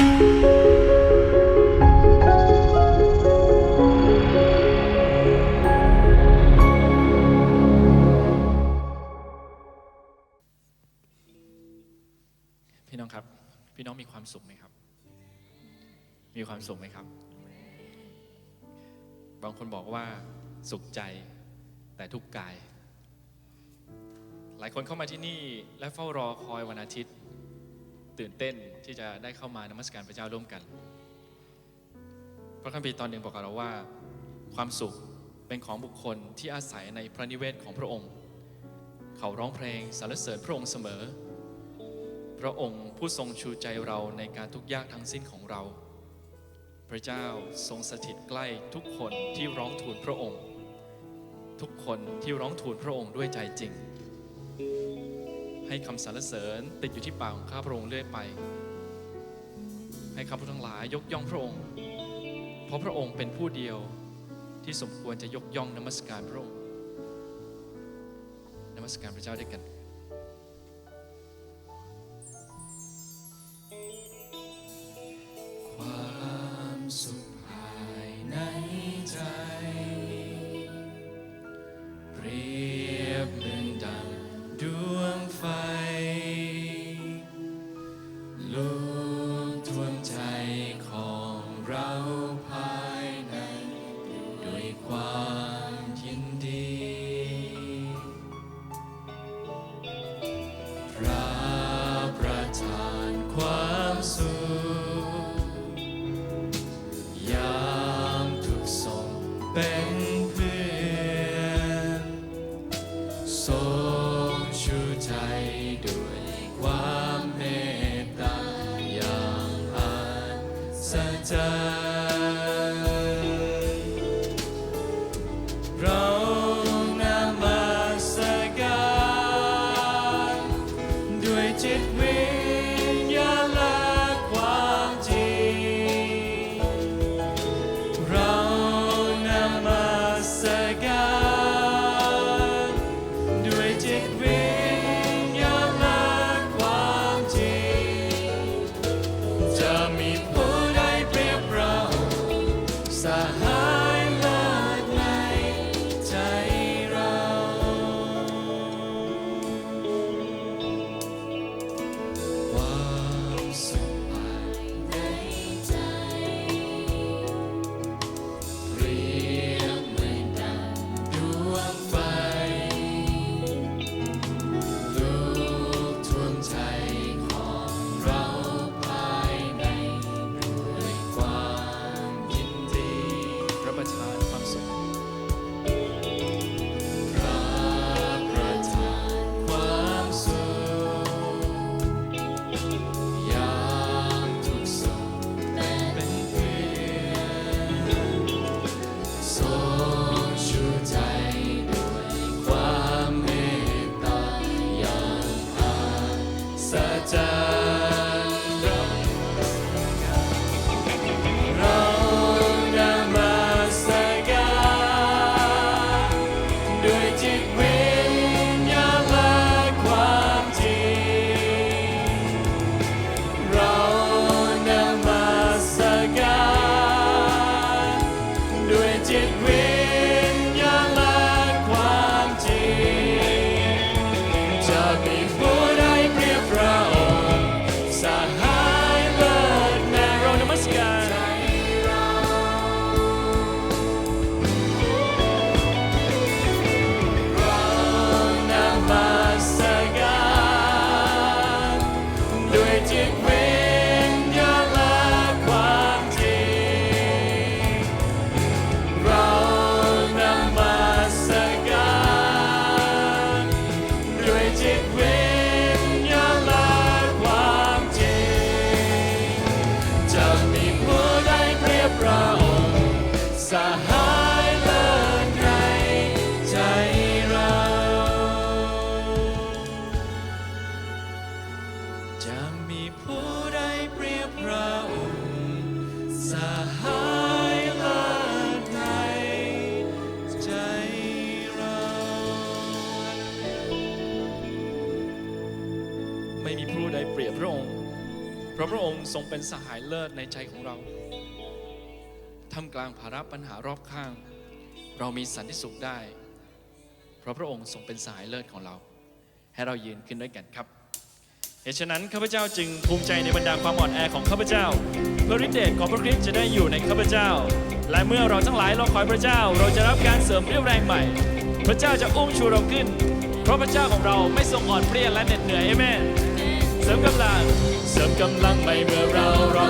พี่น้องครับ พี่น้องมีความสุขไหมครับ มีความสุขไหมครับ บางคนบอกว่าสุขใจแต่ทุกข์กาย หลายคนเข้ามาที่นี่และเฝ้ารอคอยวันอาทิตย์ ตื่นเต้นที่จะได้เข้ามานมัสการพระเจ้าร่วมกัน พระคัมภีร์ตอนหนึ่งบอกกับเราว่า ความสุขเป็นของบุคคลที่อาศัยในพระนิเวศของพระองค์ เขาร้องเพลงสรรเสริญพระองค์เสมอ พระองค์ผู้ทรงชูใจเราในการทุกยากทั้งสิ้นของเรา พระเจ้าทรงสถิตใกล้ทุกคนที่ร้องทูลพระองค์ ทุกคนที่ร้องทูลพระองค์ด้วยใจจริง ให้คำสรรเสริญติดอยู่ที่ปากของข้าพระองค์เรื่อยไป ให้ข้าพระทั้งหลายยกย่องพระองค์ เพราะพระองค์เป็นผู้เดียวที่สมควรจะยกย่องนมัสการพระองค์นมัสการพระเจ้าด้วยกัน such a พราะพระองค์ทรงเป็นสหายเลิศในใจของเราทำกลางภาระปัญหารอบข้าง เรามีสันติสุขได้ เพราะพระองค์ทรงเป็นสายเลิศของเรา ให้เรายืนขึ้นด้วยกันครับเหตุฉะนั้นข้าพเจ้าจึงภูมิใจในบรรดาความอ่อนแอของข้าพเจ้าเพื่อฤทธิเดชของพระคริสต์จะได้อยู่ในข้าพเจ้า และเมื่อเราทั้งหลายรอคอยพระเจ้า เราจะรับการเสริมเรียวแรงใหม่ พระเจ้าจะอุ้มชูเราขึ้น เพราะพระเจ้าของเราไม่ทรงอ่อนเพลียและเหน็ดเหนื่อยเอเมน เสริมกำลัง เสริมกำลังไม่เมื่อเราร้อง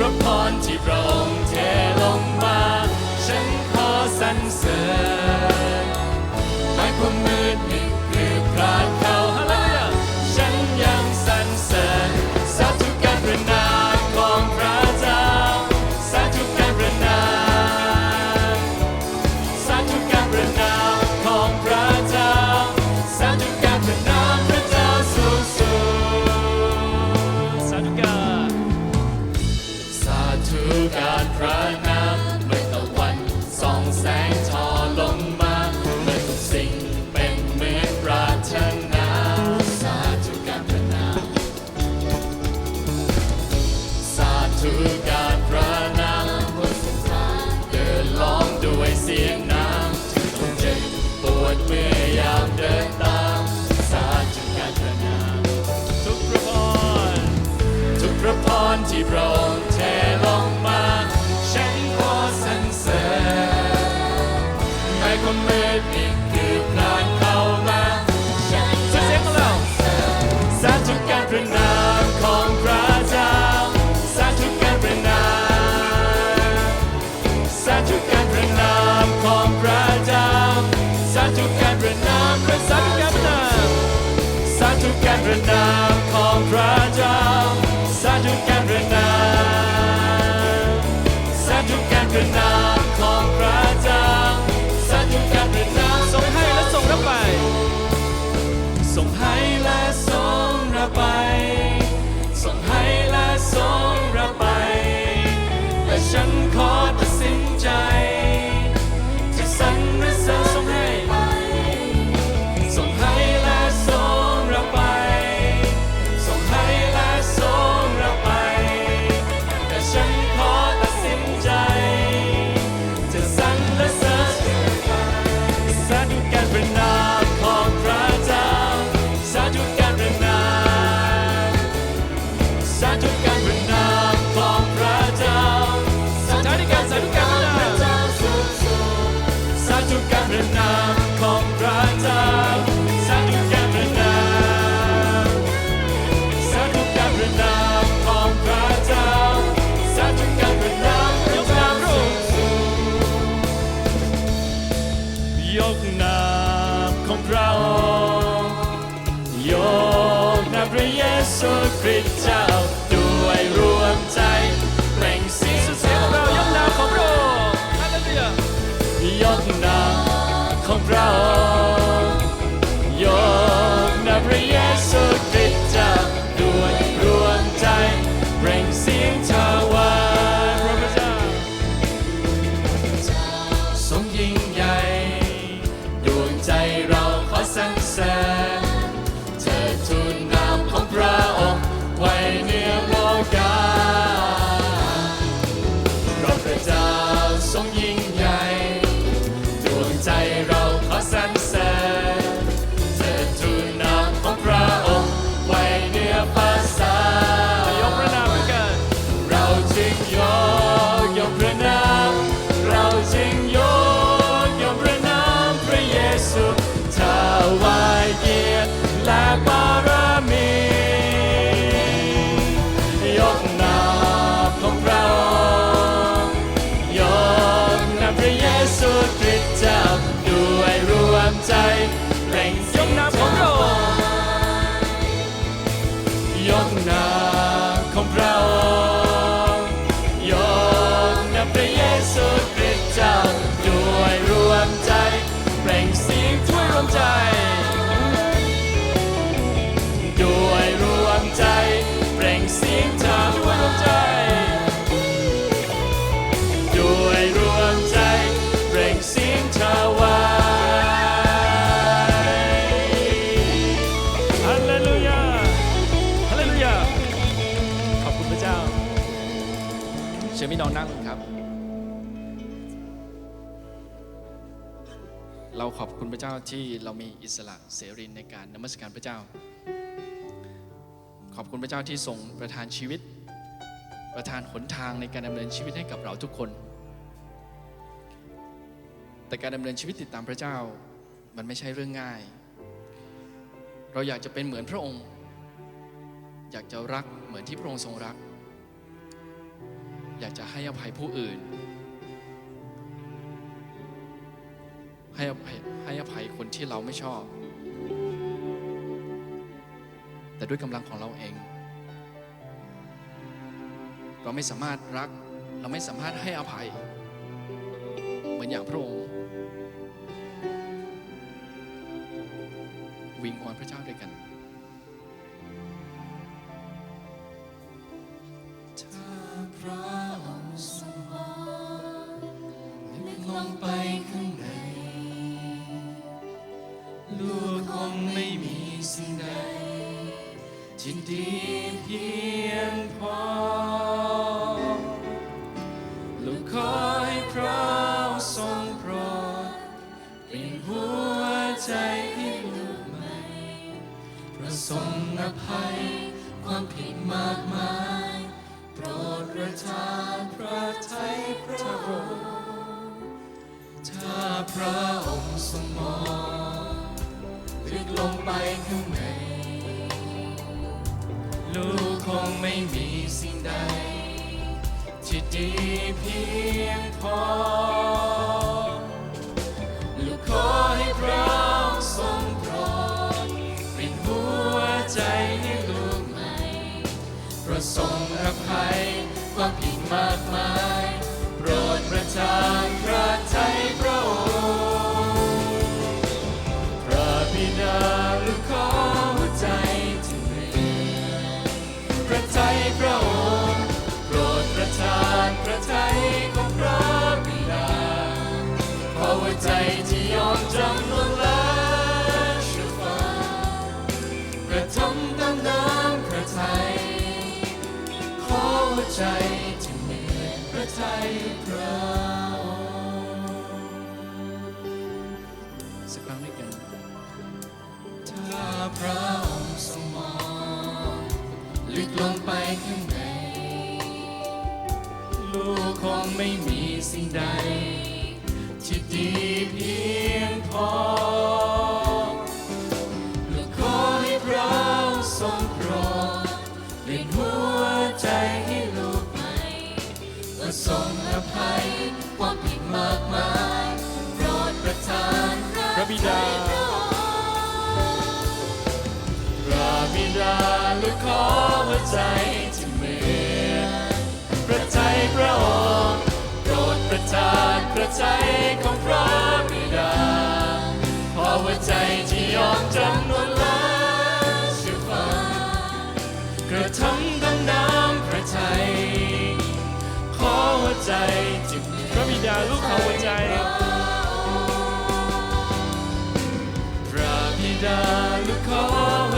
พระพรที่ระองแท้ Every year, so great out. Passa คุณพระเจ้าที่เรามีอิสระเสรีในการนมัสการพระเจ้า ขอบคุณพระเจ้าที่ทรงประทานชีวิต ประทานหนทางในการดำเนินชีวิตให้กับเราทุกคน แต่การดำเนินชีวิตติดตามพระเจ้ามันไม่ใช่เรื่องง่าย เราอยากจะเป็นเหมือนพระองค์ อยากจะรักเหมือนที่พระองค์ทรงรัก อยากจะให้อภัยผู้อื่น ให้อภัยให้อภัยคนที่เราไม่ชอบ แต่ด้วยกำลังของเราเอง เราไม่สามารถรัก เราไม่สามารถให้อภัย เหมือนอย่างพระองค์วิงวอนพระเจ้าด้วยกัน ไม่มีสิ่งใด ที่ดีเพียงพอ ลูกขอให้พระองค์ทรงโปรดมีหัวใจให้ลูกใหม่ระทรงอภัยความผิดมาก ใด ที่ดีเพียงพอลูกขอให้พระทรงโปรดเปลี่ยนหัวใจให้ลูกใหม่และทรงอภัยความผิดมากมายโปรดประทานพระบิดาพระบิดาลูกขอหัวใจที่เหมือนพระใจพระองค์ ทานพระใจของพระบิดาขอหัวใจที่ยอมจำนวนและเชื่อฟังกระทำดังน้ำพระทัยขอหัวใจที่เหมือนพระบิดาลูกขอหัวใจ พระบิดาลูกขอหัว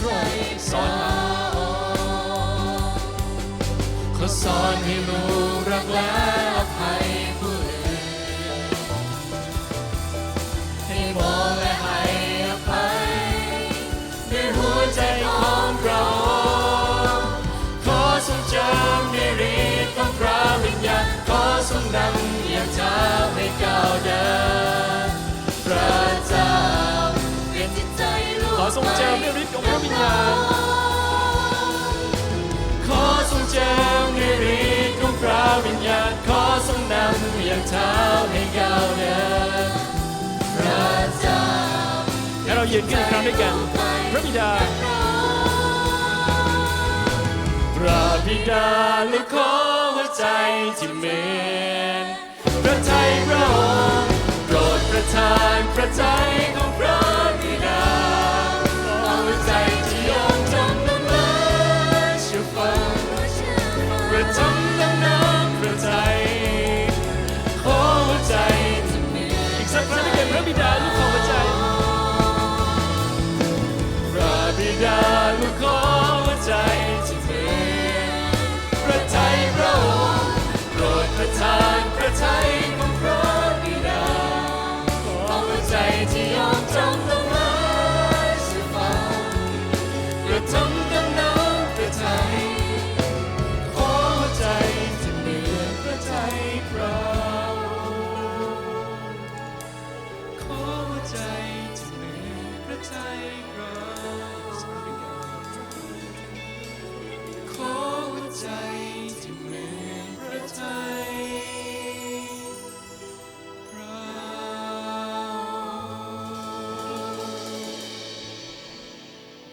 พระทัยสอนมาขอสอนให้ลูกรักและอภัยผู้อื่นให้มองและให้อภัยด้วยหัวใจของเราขอทรงจำในฤทธิ์ของพระวิญญาณขอทรงนำอย่างเท้าให้ก้าวเดิน เท้าให้ก้าวเดินพระเจ้าแล้วเรายืนขึ้นครั้งด้วยกัน พระบิดา พระบิดาลูกขอหัวใจที่เมือนพระทัยพระองค์โปรดประทานพระใจของพระ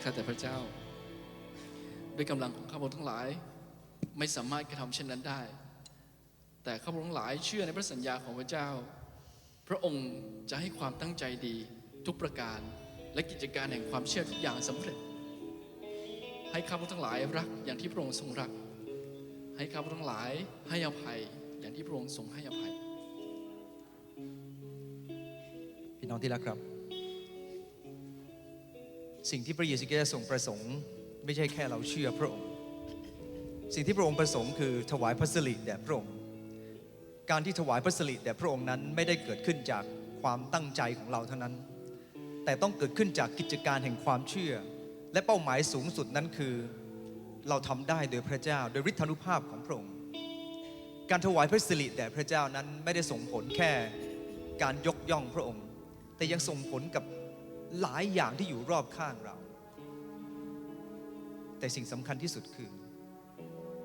ข้าแต่พระเจ้า ด้วยกำลังของข้าพเจ้าทั้งหลาย ไม่สามารถกระทำเช่นนั้นได้ แต่ข้าพเจ้าทั้งหลายเชื่อในพระสัญญาของพระเจ้า พระองค์จะให้ความตั้งใจดีทุกประการ และกิจการแห่งความเชื่อทุกอย่างสำเร็จ ให้ข้าพเจ้าทั้งหลายรักอย่างที่พระองค์ทรงรัก ให้ข้าพเจ้าทั้งหลายให้อภัยอย่างที่พระองค์ทรงให้อภัย พี่น้องที่รักครับ สิ่งที่พระเยซูคริสต์ทรงประสงค์ ไม่ใช่แค่เราเชื่อพระองค์ สิ่งที่พระองค์ประสงค์คือถวายพระสิริแด่พระองค์การที่ถวายพระสิริแด่พระองค์นั้นไม่ได้เกิดขึ้นจากความตั้งใจของเราเท่านั้น แต่ต้องเกิดขึ้นจากกิจการแห่งความเชื่อ และเป้าหมายสูงสุดนั้นคือ เราทำได้โดยพระเจ้า โดยฤทธานุภาพของพระองค์การถวายพระสิริแด่พระเจ้านั้นไม่ได้ส่งผลแค่การยกย่องพระองค์ แต่ยังส่งผลกับหลายอย่างที่อยู่รอบข้างเรา แต่สิ่งสำคัญที่สุดคือ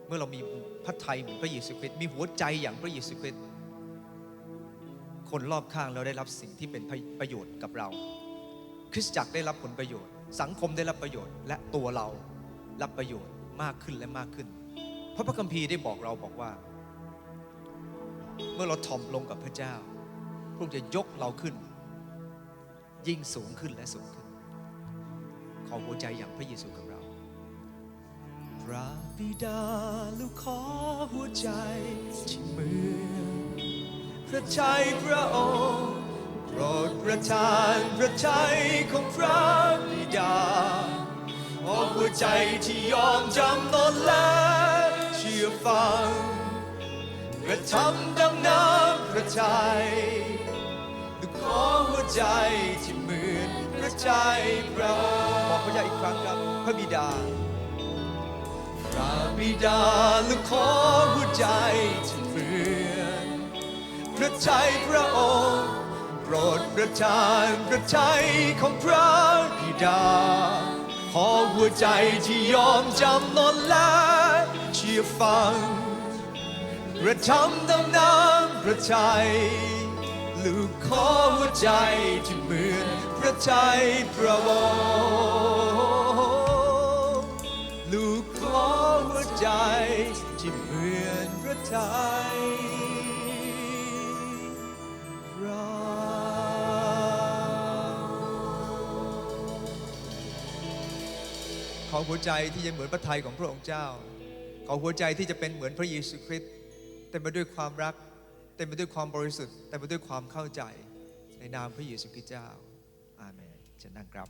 เมื่อเรามีพระทัยเหมือนพระเยซูคริสต์มีหัวใจอย่างพระเยซูคริสต์คนรอบข้างเราได้รับสิ่งที่เป็นประโยชน์กับเรา คริสตจักรได้รับผลประโยชน์ สังคมได้รับประโยชน์ และตัวเรารับประโยชน์มากขึ้นและมากขึ้น เพราะพระคัมภีร์ได้บอกเราบอกว่า เมื่อเราถ่อมลงกับพระเจ้า พระองค์จะยกเราขึ้น ยิ่งสูงขึ้นและสูงขึ้น ขอหัวใจอย่างพระเยซูกับเรา พระบิดาลูกขอหัวใจที่เมือพระชัยพระองค์ โปรดประทานพระชัยของพระบิดาขอหัวใจที่ยอมจำนนและเชื่อฟังกระทำดังน้ำพระทัยลูกขอหัวใจที่เหมือนพระใจพระบอกพระเจ้าอีกครั้งครับพระบิดา พระบิดาลูกขอหัวใจที่เหมือนพระใจพระองค์ รดประทานพระใจของพระบิดา ขอหัวใจที่ยอมจำนนและเชื่อฟังกระทำตามน้ำพระทัยลูกขอหัวใจที่เหมือนพระทัยพระองลูกขอหัวใจที่เหมือนพระทัย อหัวใจที่จะเหมือนพระทัยของพระองค์เจ้า ขอหัวใจที่จะเป็นเหมือนพระเยซูคริสต์เต็มไปด้วยความรัก เต็มไปด้วยความบริสุทธิ์เต็มไปด้วยความเข้าใจในนามพระเยซูคริสต์เจ้า อาเมนจะนั่งครับ